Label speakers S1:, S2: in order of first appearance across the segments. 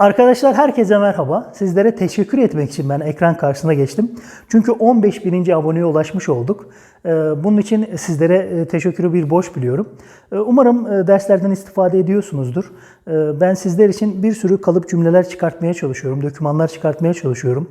S1: Arkadaşlar herkese merhaba. Sizlere teşekkür etmek için ben ekran karşısına geçtim. Çünkü 15 bininci aboneye ulaşmış olduk. Ee, Bunun için sizlere e, teşekkürü bir borç biliyorum. Ee, Umarım e, derslerden istifade ediyorsunuzdur. Ee, Ben sizler için bir sürü kalıp cümleler çıkartmaya çalışıyorum, dokümanlar çıkartmaya çalışıyorum.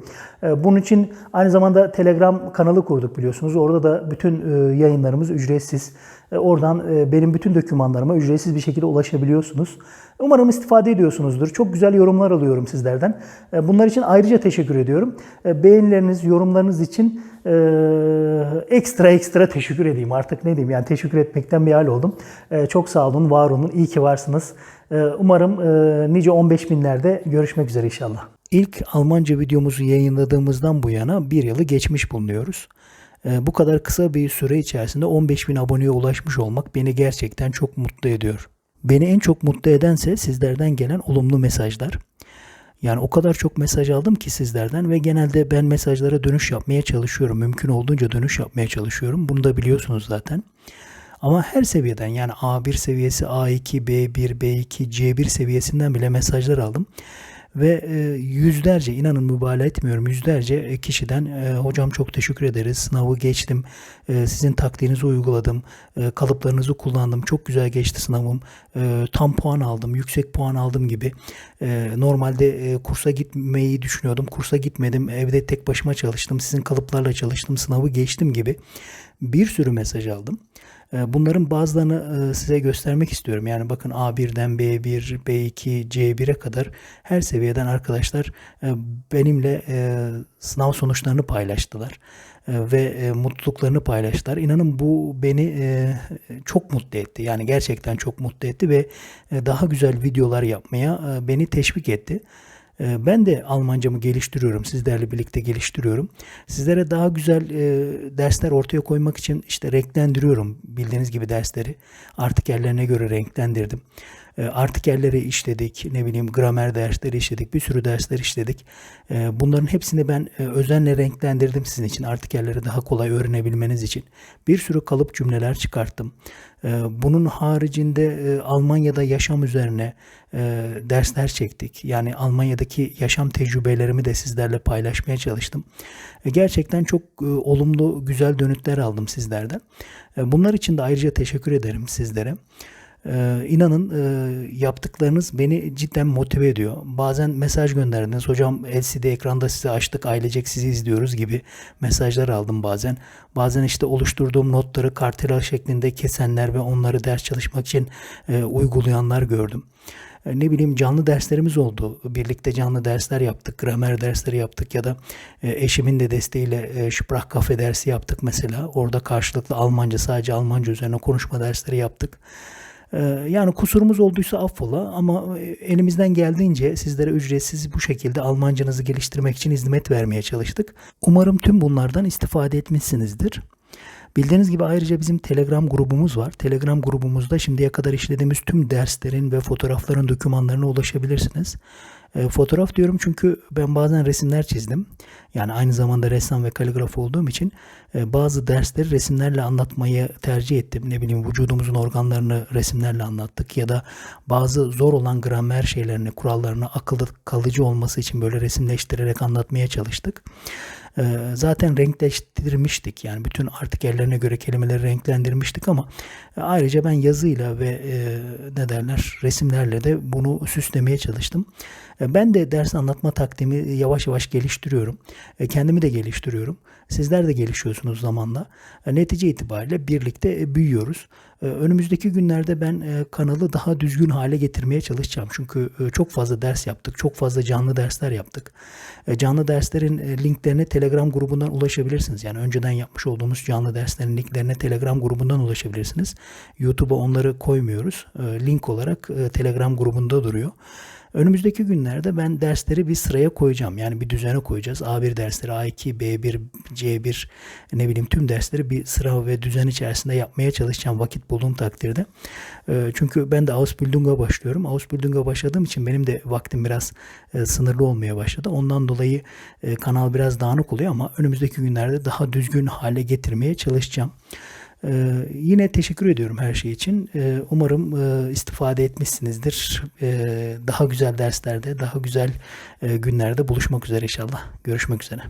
S1: Bunun için aynı zamanda Telegram kanalı kurduk biliyorsunuz. Orada da bütün e, yayınlarımız ücretsiz. Oradan benim bütün dokümanlarıma ücretsiz bir şekilde ulaşabiliyorsunuz. Umarım istifade ediyorsunuzdur. Çok güzel yorumlar alıyorum sizlerden. Bunlar için ayrıca teşekkür ediyorum. Beğenileriniz, yorumlarınız için e, ekstra ekstra teşekkür edeyim. Artık ne diyeyim yani teşekkür etmekten bir hal oldum. E, Çok sağ olun, var olun, iyi ki varsınız. E, Umarım e, nice 15 binlerde görüşmek üzere inşallah. İlk Almanca videomuzu yayınladığımızdan bu yana bir yılı geçmiş bulunuyoruz. Bu kadar kısa bir süre içerisinde 15 bin aboneye ulaşmış olmak beni gerçekten çok mutlu ediyor. Beni en çok mutlu edense sizlerden gelen olumlu mesajlar. Yani o kadar çok mesaj aldım ki sizlerden ve genelde ben mesajlara dönüş yapmaya çalışıyorum. Mümkün olduğunca dönüş yapmaya çalışıyorum. Bunu da biliyorsunuz zaten. Ama her seviyeden yani A1 seviyesi, A2, B1, B2, C1 seviyesinden bile mesajlar aldım. Ve e, yüzlerce inanın mübalağa etmiyorum yüzlerce e, kişiden e, hocam çok teşekkür ederiz sınavı geçtim sizin taktiğinizi uyguladım kalıplarınızı kullandım çok güzel geçti sınavım tam puan aldım yüksek puan aldım gibi normalde kursa gitmeyi düşünüyordum kursa gitmedim evde tek başıma çalıştım sizin kalıplarla çalıştım sınavı geçtim gibi bir sürü mesaj aldım. E, Bunların bazılarını e, size göstermek istiyorum. Yani bakın A1'den B1, B2, C1'e kadar her seviyeden arkadaşlar e, benimle e, sınav sonuçlarını paylaştılar ve mutluluklarını paylaştılar. İnanın bu beni çok mutlu etti. Yani gerçekten çok mutlu etti ve daha güzel videolar yapmaya beni teşvik etti. Ee, Ben de Almancamı geliştiriyorum. Sizlerle birlikte geliştiriyorum. Sizlere daha güzel e, dersler ortaya koymak için işte renklendiriyorum bildiğiniz gibi dersleri. Artık yerlerine göre renklendirdim. E, artikelleri işledik, ne bileyim gramer dersleri işledik, bir sürü dersler işledik. E, bunların hepsini ben e, özenle renklendirdim sizin için. Artikelleri daha kolay öğrenebilmeniz için. Bir sürü kalıp cümleler çıkarttım. E, bunun haricinde e, Almanya'da yaşam üzerine e, dersler çektik. Yani Almanya'daki yaşam tecrübelerimi de sizlerle paylaşmaya çalıştım. Gerçekten çok olumlu, güzel dönütler aldım sizlerden. Bunlar için de ayrıca teşekkür ederim sizlere. Ee, inanın e, yaptıklarınız beni cidden motive ediyor. Bazen mesaj gönderdiniz. Hocam LCD ekranda sizi açtık ailecek sizi izliyoruz gibi mesajlar aldım bazen. Bazen işte oluşturduğum notları kartela şeklinde kesenler ve onları ders çalışmak için e, uygulayanlar gördüm. E, ne bileyim canlı derslerimiz oldu. Birlikte canlı dersler yaptık. Gramer dersleri yaptık ya da e, eşimin de desteğiyle e, Sprachkafe dersi yaptık mesela. Orada karşılıklı Almanca sadece Almanca üzerine konuşma dersleri yaptık. Ee, Yani kusurumuz olduysa affola ama e, elimizden geldiğince sizlere ücretsiz bu şekilde Almancanızı geliştirmek için hizmet vermeye çalıştık. Umarım tüm bunlardan istifade etmişsinizdir. Bildiğiniz gibi ayrıca bizim Telegram grubumuz var. Telegram grubumuzda şimdiye kadar işlediğimiz tüm derslerin ve fotoğrafların dokümanlarına ulaşabilirsiniz. E, fotoğraf diyorum çünkü ben bazen resimler çizdim. Yani aynı zamanda ressam ve kaligraf olduğum için e, bazı dersleri resimlerle anlatmayı tercih ettim. Ne bileyim vücudumuzun organlarını resimlerle anlattık ya da bazı zor olan gramer şeylerini, kurallarını akılda kalıcı olması için böyle resimleştirerek anlatmaya çalıştık. Ee, zaten renkleştirmiştik yani bütün artikellerine göre kelimeleri renklendirmiştik ama e, ayrıca ben yazıyla ve e, ne derler resimlerle de bunu süslemeye çalıştım. E, Ben de ders anlatma taktiğimi yavaş yavaş geliştiriyorum. E, Kendimi de geliştiriyorum. Sizler de gelişiyorsunuz zamanla. E, Netice itibariyle birlikte e, büyüyoruz. E, Önümüzdeki günlerde ben e, kanalı daha düzgün hale getirmeye çalışacağım. Çünkü e, çok fazla ders yaptık. Çok fazla canlı dersler yaptık. E, Canlı derslerin linklerine Telegram grubundan ulaşabilirsiniz. Yani önceden yapmış olduğumuz canlı derslerin linklerine Telegram grubundan ulaşabilirsiniz. YouTube'a onları koymuyoruz. Link olarak Telegram grubunda duruyor. Önümüzdeki günlerde ben dersleri bir sıraya koyacağım. Yani bir düzene koyacağız. A1 dersleri, A2, B1, C1 ne bileyim tüm dersleri bir sıra ve düzen içerisinde yapmaya çalışacağım vakit bulduğum takdirde. Ee, Çünkü ben de Ausbildung'a başlıyorum. Ausbildung'a başladığım için benim de vaktim biraz e, sınırlı olmaya başladı. Ondan dolayı e, kanal biraz dağınık oluyor ama önümüzdeki günlerde daha düzgün hale getirmeye çalışacağım. Ee, yine teşekkür ediyorum her şey için. Ee, umarım e, istifade etmişsinizdir. Daha güzel derslerde, daha güzel günlerde buluşmak üzere inşallah. Görüşmek üzere.